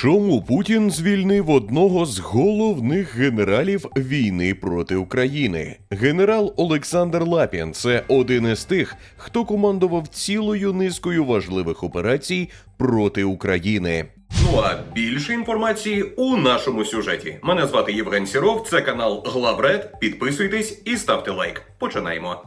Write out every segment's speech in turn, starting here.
Чому Путін звільнив одного з головних генералів війни проти України? Генерал Олександр Лапін це один із тих, хто командував цілою низкою важливих операцій проти України. Ну а більше інформації у нашому сюжеті. Мене звати Євген Сіров, це канал Главред. Підписуйтесь і ставте лайк. Починаємо.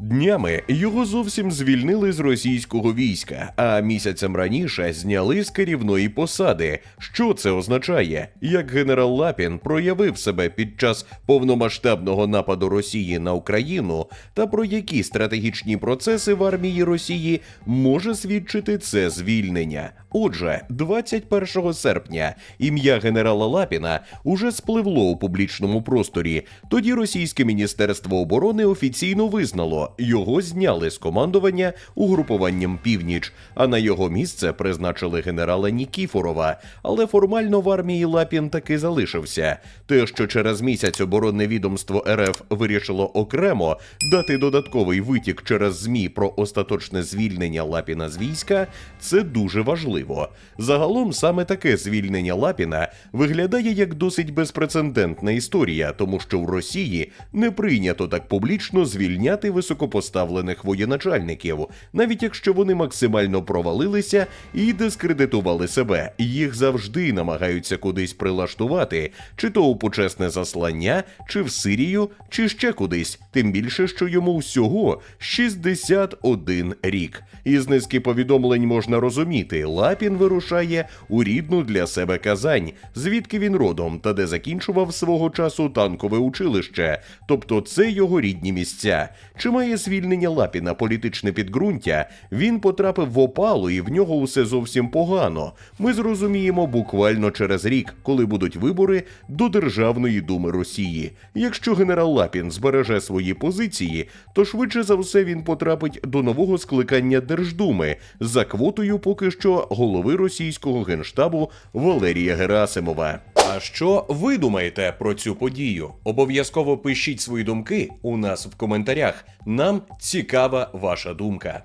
Днями його зовсім звільнили з російського війська, а місяцем раніше зняли з керівної посади. Що це означає? Як генерал Лапін проявив себе під час повномасштабного нападу Росії на Україну, та про які стратегічні процеси в армії Росії може свідчити це звільнення? Отже, 21 серпня ім'я генерала Лапіна уже спливло у публічному просторі. Тоді російське міністерство оборони офіційно визнало, його зняли з командування угрупуванням Північ, а на його місце призначили генерала Нікіфорова. Але формально в армії Лапін таки залишився. Те, що через місяць оборонне відомство РФ вирішило окремо дати додатковий витік через ЗМІ про остаточне звільнення Лапіна з війська, це дуже важливо. Загалом саме таке звільнення Лапіна виглядає як досить безпрецедентна історія, тому що в Росії не прийнято так публічно звільняти високопоставлених воєначальників, навіть якщо вони максимально провалилися і дискредитували себе. Їх завжди намагаються кудись прилаштувати, чи то у почесне заслання, чи в Сирію, чи ще кудись. Тим більше, що йому всього 61 рік. Із низки повідомлень можна розуміти, Лапін вирушає у рідну для себе Казань, звідки він родом та де закінчував свого часу танкове училище, тобто це його рідні місця. Чи має звільнення Лапіна політичне підґрунтя? Він потрапив в опалу і в нього усе зовсім погано. Ми зрозуміємо буквально через рік, коли будуть вибори до Державної думи Росії. Якщо генерал Лапін збереже свої позиції, то швидше за все він потрапить до нового скликання Держдуми за квотою поки що голови російського генштабу Валерія Герасимова. А що ви думаєте про цю подію? Обов'язково пишіть свої думки у нас в коментарях. Нам цікава ваша думка.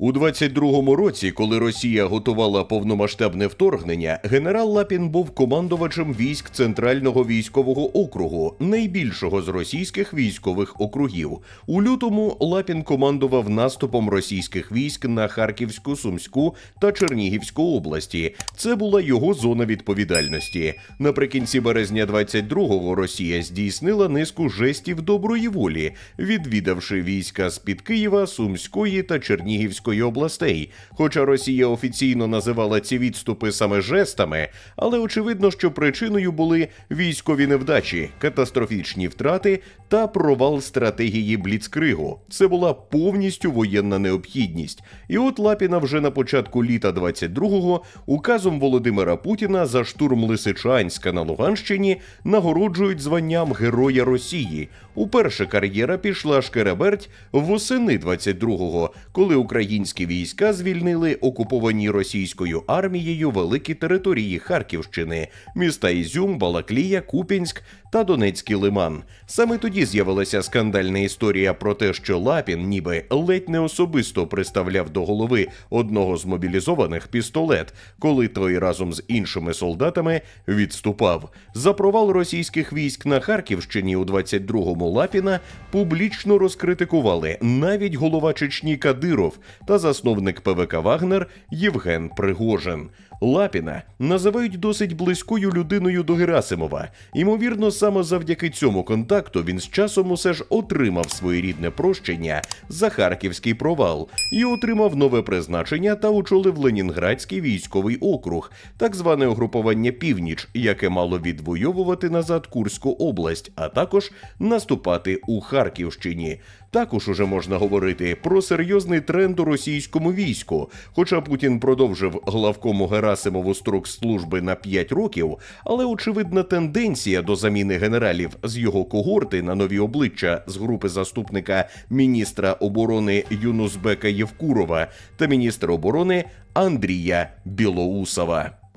У 22-му році, коли Росія готувала повномасштабне вторгнення, генерал Лапін був командувачем військ Центрального військового округу, найбільшого з російських військових округів. У лютому Лапін командував наступом російських військ на Харківську, Сумську та Чернігівську області. Це була його зона відповідальності. Наприкінці березня 22-го Росія здійснила низку жестів доброї волі, відвідавши війська з під Києва, Сумської та Чернігівської областей. Хоча Росія офіційно називала ці відступи саме жестами, але очевидно, що причиною були військові невдачі, катастрофічні втрати та провал стратегії Бліцкригу. Це була повністю воєнна необхідність. І от Лапіна вже на початку літа 22-го указом Володимира Путіна за штурм Лисичанська на Луганщині нагороджують званням Героя Росії. Уперше кар'єра пішла шкереберть восени 22-го, коли українські війська звільнили окуповані російською армією великі території Харківщини, міста Ізюм, Балаклія, Купінськ та Донецький лиман. Саме тоді з'явилася скандальна історія про те, що Лапін ніби ледь не особисто приставляв до голови одного з мобілізованих пістолет, коли той разом з іншими солдатами відступав. За провал російських військ на Харківщині у 22-му Лапіна публічно розкритикували навіть голова Чечні Кадиров та засновник ПВК Вагнер Євген Пригожин. Лапіна називають досить близькою людиною до Герасимова. Ймовірно, саме завдяки цьому контакту він з часом усе ж отримав своєрідне прощення за харківський провал і отримав нове призначення та очолив Ленінградський військовий округ, так зване угрупування Північ, яке мало відвоювати назад Курську область, а також наступати у Харківщині. Також уже можна говорити про серйозний тренд у російському війську. Хоча Путін продовжив главкому Герасимову строк служби на 5 років, але очевидна тенденція до заміни генералів з його когорти на нові обличчя з групи заступника міністра оборони Юнусбека Євкурова та міністра оборони Андрія Білоусова.